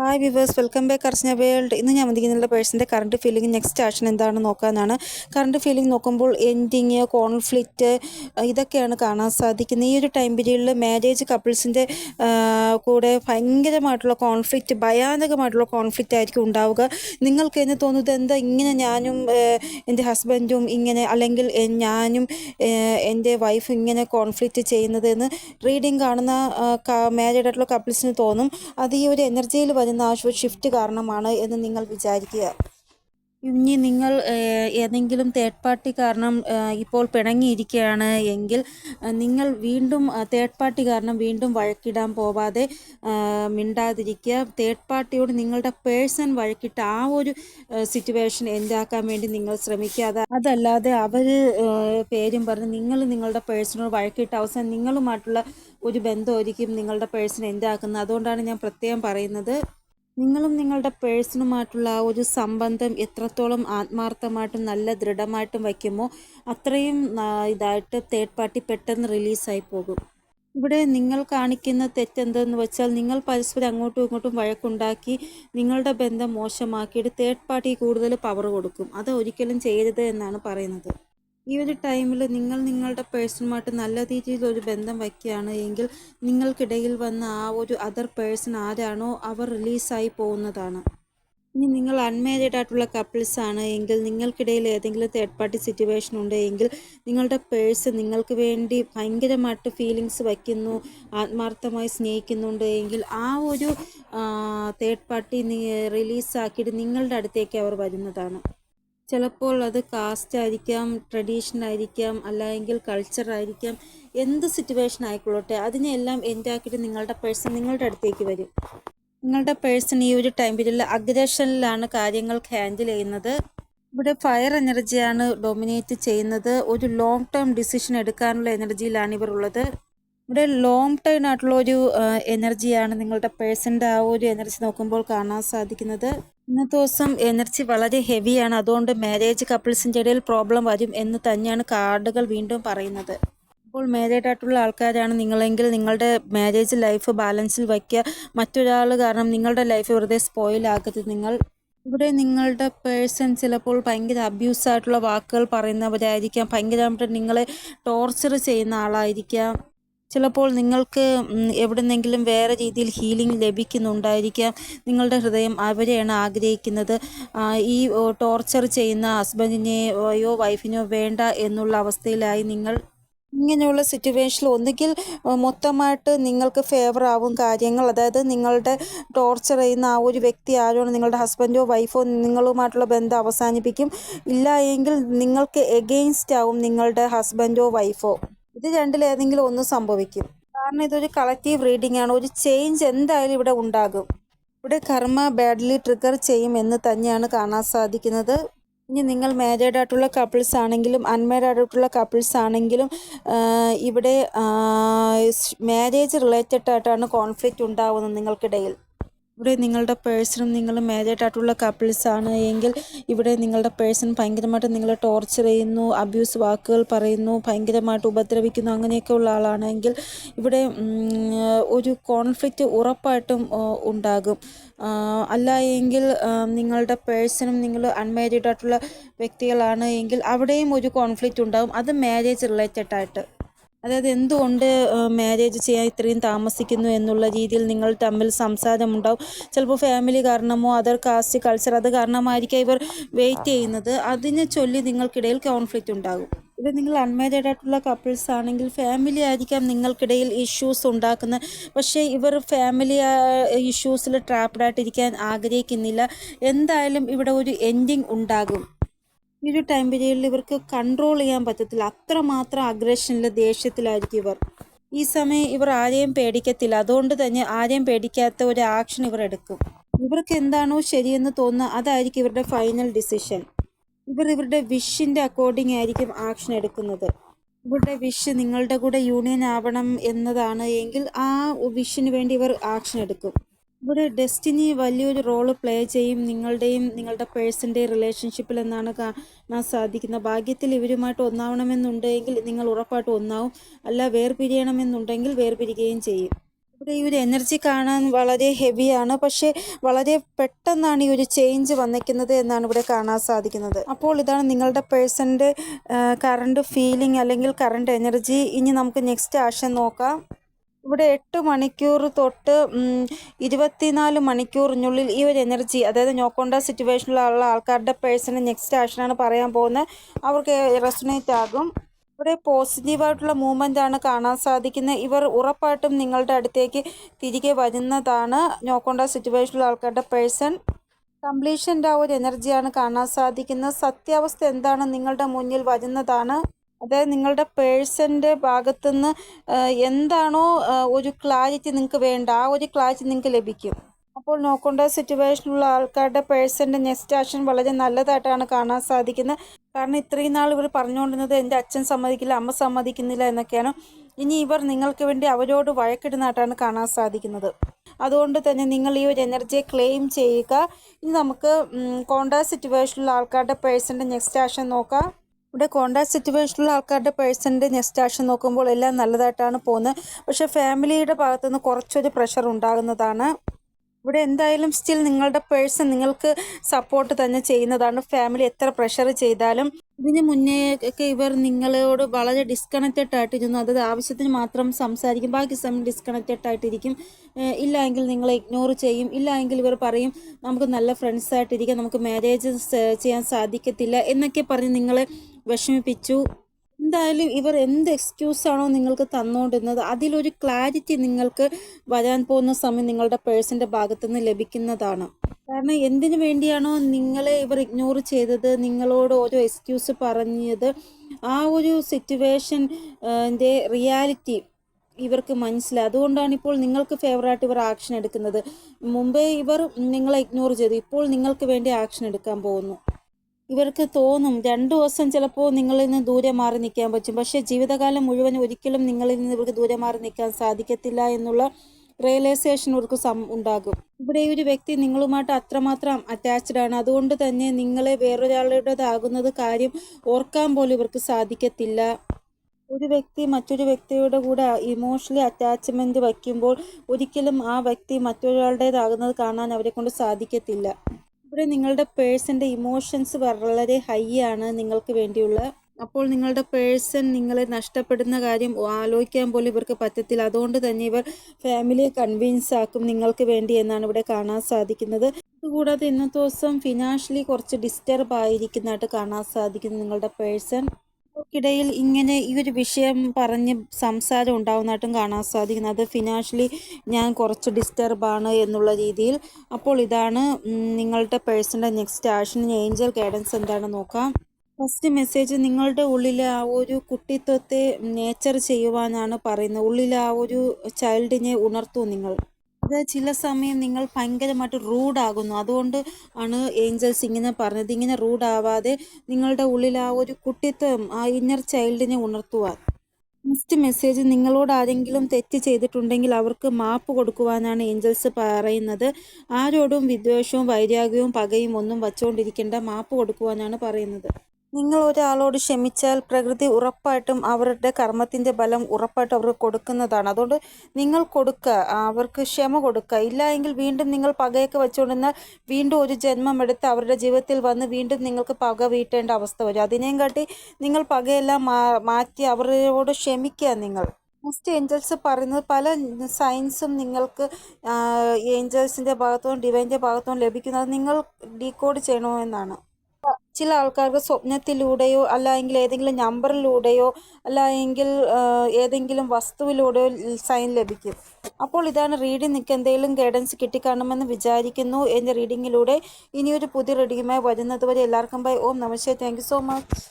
Hi viewers welcome back Archana world ഇന്ന് ഞാൻ വന്നിരിക്കുന്ന പേഴ്സന്റെ കറണ്ട് ഫീലിംഗ് നെക്സ്റ്റ് ആക്ഷൻ എന്താണെന്ന് നോക്കാനാണ്. കറണ്ട് ഫീലിംഗ് നോക്കുമ്പോൾ എൻഡിങ് കോൺഫ്ലിക്റ്റ് ഇതൊക്കെയാണ് കാണാൻ സാധിക്കുന്നത്. ഈ ഒരു ടൈം പീരീഡിൽ മാരേജ് കപ്പിൾസിന്റെ കൂടെ ഭയങ്കരമായിട്ടുള്ള കോൺഫ്ലിക്റ്റ് ഭയാനകമായിട്ടുള്ള കോൺഫ്ലിക്റ്റ് ആയിരിക്കും ഉണ്ടാവുക. നിങ്ങൾക്ക് എന്ന് തോന്നുന്നത് എന്താ? ഇങ്ങനെ ഞാനും എന്റെ ഹസ്ബൻഡും ഇങ്ങനെ അല്ലെങ്കിൽ ഞാനും എന്റെ വൈഫും ഇങ്ങനെ കോൺഫ്ലിക്റ്റ് ചെയ്യുന്നത് എന്ന് റീഡിങ് കാണുന്ന മാരീഡ് ആയിട്ടുള്ള കപ്പിൾസിന് തോന്നും. അത് ഈ ഒരു എനർജിയിൽ വരുന്ന ആ ഷിഫ്റ്റ് കാരണമാണ് എന്ന് നിങ്ങൾ വിചാരിക്കുക. ഇനി നിങ്ങൾ ഏതെങ്കിലും തേർഡ് പാർട്ടി കാരണം ഇപ്പോൾ പിണങ്ങിയിരിക്കുകയാണ് എങ്കിൽ നിങ്ങൾ വീണ്ടും തേർഡ് പാർട്ടി കാരണം വീണ്ടും വഴക്കിടാൻ പോവാതെ മിണ്ടാതിരിക്കുക. തേർഡ് പാർട്ടിയോട് നിങ്ങളുടെ പേഴ്സൺ വഴക്കിട്ട് ആ ഒരു സിറ്റുവേഷൻ എന്താക്കാൻ വേണ്ടി നിങ്ങൾ ശ്രമിക്കുക. അത് അതല്ലാതെ അവർ പേരും പറഞ്ഞ് നിങ്ങൾ നിങ്ങളുടെ പേഴ്സണോട് വഴക്കിട്ട് അവസാനം നിങ്ങളുമായിട്ടുള്ള ഒരു ബന്ധമായിരിക്കും നിങ്ങളുടെ പേഴ്സൺ എന്താക്കുന്നത് അതുകൊണ്ടാണ് ഞാൻ പ്രത്യേകം പറയുന്നത്. നിങ്ങളും നിങ്ങളുടെ പേഴ്സണുമായിട്ടുള്ള ആ ഒരു സംബന്ധം എത്രത്തോളം ആത്മാർത്ഥമായിട്ടും നല്ല ദൃഢമായിട്ടും വയ്ക്കുമോ അത്രയും ഇതായിട്ട് തേർഡ് പാർട്ടി പെട്ടെന്ന് റിലീസായി പോകും. ഇവിടെ നിങ്ങൾ കാണിക്കുന്ന തെറ്റെന്തെന്ന് വെച്ചാൽ നിങ്ങൾ പരസ്പരം അങ്ങോട്ടും ഇങ്ങോട്ടും വഴക്കുണ്ടാക്കി നിങ്ങളുടെ ബന്ധം മോശമാക്കിയിട്ട് തേർഡ് പാർട്ടി കൂടുതൽ പവർ കൊടുക്കും. അത് ഒരിക്കലും ചെയ്യരുത് എന്നാണ് പറയുന്നത്. ഈ ഒരു ടൈമിൽ നിങ്ങൾ നിങ്ങളുടെ പേഴ്സണുമായിട്ട് നല്ല രീതിയിൽ ഒരു ബന്ധം വയ്ക്കുകയാണ് എങ്കിൽ നിങ്ങൾക്കിടയിൽ വന്ന ആ ഒരു അതർ പേഴ്സൺ ആരാണോ അവർ റിലീസായി പോകുന്നതാണ്. ഇനി നിങ്ങൾ അൺമാരീഡ് ആയിട്ടുള്ള കപ്പിൾസ് ആണ് എങ്കിൽ നിങ്ങൾക്കിടയിൽ ഏതെങ്കിലും തേർഡ് പാർട്ടി സിറ്റുവേഷൻ ഉണ്ട് എങ്കിൽ നിങ്ങളുടെ പേഴ്സ് നിങ്ങൾക്ക് വേണ്ടി ഭയങ്കരമായിട്ട് ഫീലിങ്സ് വയ്ക്കുന്നു ആത്മാർത്ഥമായി സ്നേഹിക്കുന്നുണ്ട് എങ്കിൽ ആ ഒരു തേർഡ് പാർട്ടി റിലീസാക്കിയിട്ട് നിങ്ങളുടെ അടുത്തേക്ക് അവർ വരുന്നതാണ്. ചിലപ്പോൾ അത് കാസ്റ്റ് ആയിരിക്കാം ട്രഡീഷൻ ആയിരിക്കാം അല്ലെങ്കിൽ കൾച്ചർ ആയിരിക്കാം എന്ത് സിറ്റുവേഷൻ ആയിക്കോളട്ടെ അതിനെല്ലാം എൻഡാക്കിയിട്ട് നിങ്ങളുടെ പേഴ്സൺ നിങ്ങളുടെ അടുത്തേക്ക് വരും. നിങ്ങളുടെ പേഴ്സൺ ഈ ഒരു ടൈം പീരീഡിൽ അഗ്രഷനിലാണ് കാര്യങ്ങൾ ഹാൻഡിൽ ചെയ്യുന്നത്. ഇവിടെ ഫയർ എനർജിയാണ് ഡൊമിനേറ്റ് ചെയ്യുന്നത്. ഒരു ലോങ് ടേം ഡിസിഷൻ എടുക്കാനുള്ള എനർജിയിലാണ് ഇവർ ഉള്ളത്. ഇവിടെ ലോങ് ടൈം ആയിട്ടുള്ള ഒരു എനർജിയാണ് നിങ്ങളുടെ പേഴ്സന്റെ ആ ഒരു എനർജി നോക്കുമ്പോൾ കാണാൻ സാധിക്കുന്നത്. ഇന്നത്തെ ദിവസം എനർജി വളരെ ഹെവിയാണ്. അതുകൊണ്ട് മാരേജ് കപ്പിൾസിന്റെ ഇടയിൽ പ്രോബ്ലം വരും എന്ന് തന്നെയാണ് കാർഡുകൾ വീണ്ടും പറയുന്നത്. ഇപ്പോൾ മാരീഡ് ആയിട്ടുള്ള ആൾക്കാരാണ് നിങ്ങളെങ്കിൽ നിങ്ങളുടെ മാരേജ് ലൈഫ് ബാലൻസിൽ വയ്ക്കുക. മറ്റൊരാൾ കാരണം നിങ്ങളുടെ ലൈഫ് വെറുതെ സ്പോയിൽ ആക്കരുത്. നിങ്ങൾ ഇവിടെ നിങ്ങളുടെ പേഴ്സൺ ചിലപ്പോൾ ഭയങ്കര അബ്യൂസ് ആയിട്ടുള്ള വാക്കുകൾ പറയുന്നവരായിരിക്കാം. ഭയങ്കരമായിട്ട് നിങ്ങളെ ടോർച്ചർ ചെയ്യുന്ന ആളായിരിക്കാം. ചിലപ്പോൾ നിങ്ങൾക്ക് എവിടെന്നെങ്കിലും വേറെ രീതിയിൽ ഹീലിംഗ് ലഭിക്കുന്നുണ്ടായിരിക്കാം. നിങ്ങളുടെ ഹൃദയം അവരെയാണ് ആഗ്രഹിക്കുന്നത്. ഈ ടോർച്ചർ ചെയ്യുന്ന ഹസ്ബൻഡിനെയോ വൈഫിനെയോ വേണ്ട എന്നുള്ള അവസ്ഥയിലായി നിങ്ങൾ ഇങ്ങനെയുള്ള സിറ്റുവേഷനിൽ ഒന്നുകിൽ മൊത്തമായിട്ട് നിങ്ങൾക്ക് ഫേവർ ആവും കാര്യങ്ങൾ. അതായത് നിങ്ങളുടെ ടോർച്ചർ ചെയ്യുന്ന ആ ഒരു വ്യക്തി ആരാണ് നിങ്ങളുടെ ഹസ്ബൻഡോ വൈഫോ നിങ്ങളുമായിട്ടുള്ള ബന്ധം അവസാനിപ്പിക്കും. ഇല്ല എങ്കിൽ നിങ്ങൾക്ക് എഗെയിൻസ്റ്റ് ആവും നിങ്ങളുടെ ഹസ്ബൻഡോ വൈഫോ ഇത് രണ്ടിലേതെങ്കിലും ഒന്ന് സംഭവിക്കും. കാരണം ഇതൊരു കളക്റ്റീവ് റീഡിംഗ് ആണ്. ഒരു ചേഞ്ച് എന്തായാലും ഇവിടെ ഉണ്ടാകും. ഇവിടെ കർമ്മ ബാഡ്ലി ട്രിഗർ ചെയ്യും എന്ന് തന്നെയാണ് കാണാൻ സാധിക്കുന്നത്. ഇനി നിങ്ങൾ മാരീഡ് ആയിട്ടുള്ള കപ്പിൾസ് ആണെങ്കിലും അൺമാരീഡ് ആയിട്ടുള്ള കപ്പിൾസ് ആണെങ്കിലും ഇവിടെ മാരേജ് റിലേറ്റഡ് ആയിട്ടാണ് കോൺഫ്ലിക്റ്റ് ഉണ്ടാവുന്നത് നിങ്ങൾക്കിടയിൽ. ഇവിടെ നിങ്ങളുടെ പേഴ്സണും നിങ്ങൾ മേജായിട്ടായിട്ടുള്ള ആയിട്ടുള്ള കപ്പിൾസ് ആണ്. എങ്കിൽ ഇവിടെ നിങ്ങളുടെ പേഴ്സൺ ഭയങ്കരമായിട്ട് നിങ്ങളെ ടോർച്ചർ ചെയ്യുന്നു അബ്യൂസ് വാക്കുകൾ പറയുന്നു ഭയങ്കരമായിട്ട് ഉപദ്രവിക്കുന്നു അങ്ങനെയൊക്കെ ഉള്ള ആളാണെങ്കിൽ ഇവിടെ ഒരു കോൺഫ്ലിക്റ്റ് ഉറപ്പായിട്ടും ഉണ്ടാകും. അല്ല എങ്കിൽ നിങ്ങളുടെ പേഴ്സണും നിങ്ങൾ അൺമാരീഡ് ആയിട്ടുള്ള വ്യക്തികളാണ്. എങ്കിൽ അവിടെയും ഒരു കോൺഫ്ലിക്റ്റ് ഉണ്ടാകും. അത് മാരേജ് റിലേറ്റഡ് ആയിട്ട്. അതായത് എന്തുകൊണ്ട് മാരേജ് ചെയ്യാൻ ഇത്രയും താമസിക്കുന്നു എന്നുള്ള രീതിയിൽ നിങ്ങൾ തമ്മിൽ സംസാരമുണ്ടാവും. ചിലപ്പോൾ ഫാമിലി കാരണമോ അതർ കാസ്റ്റ് കൾച്ചർ അത് കാരണമായിരിക്കാം ഇവർ വെയിറ്റ് ചെയ്യുന്നത്. അതിനെ ചൊല്ലി നിങ്ങൾക്കിടയിൽ കോൺഫ്ലിക്റ്റ് ഉണ്ടാകും. ഇത് നിങ്ങൾ അൺമാരീഡ് ആയിട്ടുള്ള കപ്പിൾസ് ആണെങ്കിൽ ഫാമിലി ആയിരിക്കാം നിങ്ങൾക്കിടയിൽ ഇഷ്യൂസ് ഉണ്ടാക്കുന്നത് പക്ഷേ ഇവർ ഫാമിലി ഇഷ്യൂസിൽ ട്രാപ്ഡ് ആയിട്ടിരിക്കാൻ ആഗ്രഹിക്കുന്നില്ല. എന്തായാലും ഇവിടെ ഒരു എൻഡിങ് ഉണ്ടാകും. ഈ ഒരു ടൈം പീരീഡിൽ ഇവർക്ക് കൺട്രോൾ ചെയ്യാൻ പറ്റത്തില്ല. അത്രമാത്രം അഗ്രഷനിൽ ദേഷ്യത്തിലായിരിക്കും ഇവർ. ഈ സമയം ഇവർ ആരെയും പേടിക്കത്തില്ല. അതുകൊണ്ട് തന്നെ ആരെയും പേടിക്കാത്ത ഒരു ആക്ഷൻ ഇവർ എടുക്കും. ഇവർക്ക് എന്താണോ ശരിയെന്ന് തോന്നുന്നത് അതായിരിക്കും ഇവരുടെ ഫൈനൽ ഡിസിഷൻ ഇവർ ഇവരുടെ വിഷിന്റെ അക്കോർഡിംഗ് ആയിരിക്കും ആക്ഷൻ എടുക്കുന്നത്. ഇവരുടെ വിഷ് നിങ്ങളുടെ കൂടെ യൂണിയൻ ആവണം എന്നതാണ് എങ്കിൽ ആ വിഷിന് വേണ്ടി ഇവർ ആക്ഷൻ എടുക്കും. ഇവിടെ ഡെസ്റ്റിനി വലിയൊരു റോൾ പ്ലേ ചെയ്യും. നിങ്ങളുടെയും നിങ്ങളുടെ പേഴ്സന്റെയും റിലേഷൻഷിപ്പിൽ എന്നാണ് കാണാൻ സാധിക്കുന്നത്. ഭാഗ്യത്തിൽ ഇവരുമായിട്ട് ഒന്നാവണമെന്നുണ്ടെങ്കിൽ നിങ്ങൾ ഉറപ്പായിട്ട് ഒന്നാവും. അല്ല വേർപിരിയണമെന്നുണ്ടെങ്കിൽ വേർപിരിക്കുകയും ചെയ്യും. ഇവിടെ ഈ ഒരു എനർജി കാണാൻ വളരെ ഹെവിയാണ് പക്ഷേ വളരെ പെട്ടെന്നാണ് ഈ ഒരു ചേഞ്ച് വന്നിരിക്കുന്നത് എന്നാണ് ഇവിടെ കാണാൻ സാധിക്കുന്നത്. അപ്പോൾ ഇതാണ് നിങ്ങളുടെ പേഴ്സന്റെ കറണ്ട് ഫീലിംഗ് അല്ലെങ്കിൽ കറണ്ട് എനർജി ഇനി നമുക്ക് നെക്സ്റ്റ് ആശം നോക്കാം. ഇവിടെ എട്ട് മണിക്കൂർ തൊട്ട് ഇരുപത്തിനാല് മണിക്കൂറിനുള്ളിൽ ഈ ഒരു എനർജി അതായത് നോക്കൊണ്ട സിറ്റുവേഷനിലുള്ള ആൾക്കാരുടെ പേഴ്സണൽ നെക്സ്റ്റ് ആക്ഷനാണ് പറയാൻ പോകുന്നത്. അവർക്ക് റെസ്റ്റിനേറ്റ് ആകും. ഇവിടെ പോസിറ്റീവായിട്ടുള്ള മൂവ്മെന്റ് ആണ് കാണാൻ സാധിക്കുന്നത്. ഇവർ ഉറപ്പായിട്ടും നിങ്ങളുടെ അടുത്തേക്ക് തിരികെ വരുന്നതാണ് നോക്കൊണ്ട സിറ്റുവേഷനിലുള്ള ആൾക്കാരുടെ പേഴ്സൺ. കംപ്ലീഷന്റെ ആ ഒരു എനർജിയാണ് കാണാൻ സാധിക്കുന്നത്. സത്യാവസ്ഥ എന്താണ്? നിങ്ങളുടെ മുന്നിൽ വരുന്നതാണ്. അതായത് നിങ്ങളുടെ പേഴ്സന്റെ ഭാഗത്തുനിന്ന് എന്താണോ ഒരു ക്ലാരിറ്റി നിങ്ങൾക്ക് വേണ്ട. ആ ഒരു ക്ലാരിറ്റി നിങ്ങൾക്ക് ലഭിക്കും. അപ്പോൾ നോക്കേണ്ട സിറ്റുവേഷനുള്ള ആൾക്കാരുടെ പേഴ്സന്റെ നെക്സ്റ്റ് ആക്ഷൻ വളരെ നല്ലതായിട്ടാണ് കാണാൻ സാധിക്കുന്നത്. കാരണം ഇത്രയും നാൾ ഇവർ പറഞ്ഞുകൊണ്ടിരുന്നത് എന്റെ അച്ഛൻ സമ്മതിക്കില്ല അമ്മ സമ്മതിക്കുന്നില്ല എന്നൊക്കെയാണ്. ഇനി ഇവർ നിങ്ങൾക്ക് വേണ്ടി അവരോട് വഴക്കിടുന്നതായിട്ടാണ് കാണാൻ സാധിക്കുന്നത്. അതുകൊണ്ട് തന്നെ നിങ്ങൾ ഈ ഒരു എനർജിയെ ക്ലെയിം ചെയ്യുക. ഇനി നമുക്ക് കോണ്ടാക്ട് സിറ്റുവേഷനിലുള്ള ആൾക്കാരുടെ പേഴ്സന്റെ നെക്സ്റ്റ് ആക്ഷൻ നോക്കാം. ഇവിടെ കോണ്ടാക്ട് സിറ്റുവേഷനിലുള്ള ആൾക്കാരുടെ പേഴ്സന്റെ നെക്സ്റ്റ് ആക്ഷൻ നോക്കുമ്പോൾ എല്ലാം നല്ലതായിട്ടാണ് പോകുന്നത്. പക്ഷേ ഫാമിലിയുടെ ഭാഗത്തുനിന്ന് കുറച്ചൊരു പ്രഷർ ഉണ്ടാകുന്നതാണ്. ഇവിടെ എന്തായാലും സ്റ്റിൽ നിങ്ങളുടെ പേഴ്സൺ നിങ്ങൾക്ക് സപ്പോർട്ട് തന്നെ ചെയ്യുന്നതാണ്. ഫാമിലി എത്ര പ്രഷർ ചെയ്താലും. ഇതിന് മുന്നേ ഒക്കെ ഇവർ നിങ്ങളോട് വളരെ ഡിസ്കണക്റ്റഡ് ആയിട്ടിരുന്നു. അതായത് ആവശ്യത്തിന് മാത്രം സംസാരിക്കും. ബാക്കി സമയം ഡിസ്കണക്റ്റഡ് ആയിട്ടിരിക്കും. ഇല്ല എങ്കിൽ നിങ്ങളെ ഇഗ്നോർ ചെയ്യും. ഇല്ല എങ്കിൽ ഇവർ പറയും നമുക്ക് നല്ല ഫ്രണ്ട്സ് ആയിട്ടിരിക്കാം. നമുക്ക് മാരേജ് ചെയ്യാൻ സാധിക്കത്തില്ല. എന്നൊക്കെ പറഞ്ഞ് നിങ്ങളെ വിഷമിപ്പിച്ചു. എന്തായാലും ഇവർ എന്ത് എക്സ്ക്യൂസാണോ നിങ്ങൾക്ക് തന്നുകൊണ്ടിരുന്നത് അതിലൊരു ക്ലാരിറ്റി നിങ്ങൾക്ക് വരാൻ പോകുന്ന സമയം നിങ്ങളുടെ പേഴ്സന്റെ ഭാഗത്തുനിന്ന് ലഭിക്കുന്നതാണ്. കാരണം എന്തിനു വേണ്ടിയാണോ നിങ്ങളെ ഇവർ ഇഗ്നോർ ചെയ്തത് നിങ്ങളോട് ഓരോ എക്സ്ക്യൂസ് പറഞ്ഞത് ആ ഒരു സിറ്റുവേഷന്റെ റിയാലിറ്റി ഇവർക്ക് മനസ്സിലായി. അതുകൊണ്ടാണ് ഇപ്പോൾ നിങ്ങൾക്ക് ഫേവറായിട്ട് ഇവർ ആക്ഷൻ എടുക്കുന്നത്. മുമ്പേ ഇവർ നിങ്ങളെ ഇഗ്നോർ ചെയ്തു ഇപ്പോൾ നിങ്ങൾക്ക് വേണ്ടി ആക്ഷൻ എടുക്കാൻ പോകുന്നു. ഇവർക്ക് തോന്നും രണ്ട് ദിവസം ചിലപ്പോൾ നിങ്ങളിൽ നിന്ന് ദൂരെ മാറി നിൽക്കാൻ പറ്റും. പക്ഷേ ജീവിതകാലം മുഴുവൻ ഒരിക്കലും നിങ്ങളിൽ നിന്ന് ഇവർക്ക് ദൂരെ മാറി നിൽക്കാൻ സാധിക്കത്തില്ല എന്നുള്ള റിയലൈസേഷൻ ഇവർക്ക് സം ഉണ്ടാകും. ഇവിടെ ഒരു വ്യക്തി നിങ്ങളുമായിട്ട് അത്രമാത്രം അറ്റാച്ച്ഡ് ആണ്. അതുകൊണ്ട് തന്നെ നിങ്ങളെ വേറൊരാളുടേതാകുന്നത് കാര്യം ഓർക്കാൻ പോലും ഇവർക്ക് സാധിക്കത്തില്ല. ഒരു വ്യക്തി മറ്റൊരു വ്യക്തിയുടെ കൂടെ ഇമോഷണലി അറ്റാച്ച്മെന്റ് വയ്ക്കുമ്പോൾ ഒരിക്കലും ആ വ്യക്തി മറ്റൊരാളുടേതാകുന്നത് കാണാൻ അവരെ കൊണ്ട് സാധിക്കത്തില്ല. ഇവിടെ നിങ്ങളുടെ പേഴ്സന്റെ ഇമോഷൻസ് വളരെ ഹൈ ആണ് നിങ്ങൾക്ക് വേണ്ടിയുള്ള. അപ്പോൾ നിങ്ങളുടെ പേഴ്സൺ നിങ്ങളെ നഷ്ടപ്പെടുന്ന കാര്യം ആലോചിക്കാൻ പോലും ഇവർക്ക് പറ്റത്തില്ല. അതുകൊണ്ട് തന്നെ ഇവർ ഫാമിലിയെ കൺവിൻസ് ആക്കും നിങ്ങൾക്ക് വേണ്ടി എന്നാണ് ഇവിടെ കാണാൻ സാധിക്കുന്നത്. അതുകൂടാതെ ഇന്നത്തെ ദിവസം ഫിനാൻഷ്യലി കുറച്ച് ഡിസ്റ്റർബ് ആയിരിക്കുന്നതായിട്ട് കാണാൻ സാധിക്കുന്നു നിങ്ങളുടെ പേഴ്സൺ. ിടയിൽ ഇങ്ങനെ ഈ ഒരു വിഷയം പറഞ്ഞ് സംസാരം ഉണ്ടാവുന്നതായിട്ടും കാണാൻ സാധിക്കുന്നത് അത് ഫിനാൻഷ്യലി ഞാൻ കുറച്ച് ഡിസ്റ്റർബാണ് എന്നുള്ള രീതിയിൽ. അപ്പോൾ ഇതാണ് നിങ്ങളുടെ personal next action angel guidance എന്താണെന്ന് നോക്കാം. ഫസ്റ്റ് മെസ്സേജ് നിങ്ങളുടെ ഉള്ളിലെ ആ ഒരു കുട്ടിത്വത്തെ നേച്ചർ ചെയ്യുവാനാണ് പറയുന്നത്. ഉള്ളിലെ ആ ഒരു ചൈൽഡിനെ ഉണർത്തൂ നിങ്ങൾ. അത് ചില സമയം നിങ്ങൾ ഭയങ്കരമായിട്ട് റൂഡാകുന്നു. അതുകൊണ്ട് ആണ് ഏഞ്ചൽസ് ഇങ്ങനെ പറഞ്ഞത്. ഇങ്ങനെ റൂഡാവാതെ നിങ്ങളുടെ ഉള്ളിൽ ആ ഒരു കുട്ടിത്വം ആ ഇന്നർ ചൈൽഡിനെ ഉണർത്തുവാൻ. നെക്സ്റ്റ് മെസ്സേജ് നിങ്ങളോട് ആരെങ്കിലും തെറ്റ് ചെയ്തിട്ടുണ്ടെങ്കിൽ അവർക്ക് മാപ്പ് കൊടുക്കുവാനാണ് ഏഞ്ചൽസ് പറയുന്നത്. ആരോടും വിദ്വേഷവും വൈരാഗ്യവും പകയും ഒന്നും വച്ചുകൊണ്ടിരിക്കേണ്ട മാപ്പ് കൊടുക്കുവാനാണ് പറയുന്നത്. നിങ്ങൾ ഒരാളോട് ക്ഷമിച്ചാൽ പ്രകൃതി ഉറപ്പായിട്ടും അവരുടെ കർമ്മത്തിന്റെ ബലം ഉറപ്പായിട്ടും അവർക്ക് കൊടുക്കുന്നതാണ്. അതുകൊണ്ട് നിങ്ങൾ കൊടുക്കുക അവർക്ക് ക്ഷമ കൊടുക്കുക. ഇല്ല എങ്കിൽ വീണ്ടും നിങ്ങൾ പകയൊക്കെ വെച്ചുകൊണ്ടിരുന്നാൽ വീണ്ടും ഒരു ജന്മം എടുത്ത് അവരുടെ ജീവിതത്തിൽ വന്ന് വീണ്ടും നിങ്ങൾക്ക് പക വീട്ടേണ്ട അവസ്ഥ വരും. അതിനെയും കാട്ടി നിങ്ങൾ പകയെല്ലാം മാറ്റി അവരോട് ക്ഷമിക്കുക നിങ്ങൾ. നെക്സ്റ്റ് ഏഞ്ചൽസ് പറയുന്നത് പല സയൻസും നിങ്ങൾക്ക് ഏഞ്ചൽസിന്റെ ഭാഗത്തും ഡിവൈന്റെ ഭാഗത്തും ലഭിക്കുന്നത് നിങ്ങൾ ഡീകോഡ് ചെയ്യണമെന്നാണ്. ചില ആൾക്കാർക്ക് സ്വപ്നത്തിലൂടെയോ അല്ലെങ്കിൽ ഏതെങ്കിലും നമ്പറിലൂടെയോ അല്ലെങ്കിൽ ഏതെങ്കിലും വസ്തുവിലൂടെയോ സൈൻ ലഭിക്കും. അപ്പോൾ ഇതാണ് റീഡിംഗ് നിങ്ങൾക്ക് എന്തെങ്കിലും ഗൈഡൻസ് കിട്ടിക്കാണുമെന്ന് വിചാരിക്കുന്നു. എന്റെ റീഡിങ്ങിലൂടെ ഇനിയൊരു പുതിയ റീഡിങ്ങുമായി വരുന്നത് വരെ എല്ലാവർക്കും bye. Om namaste thank so much.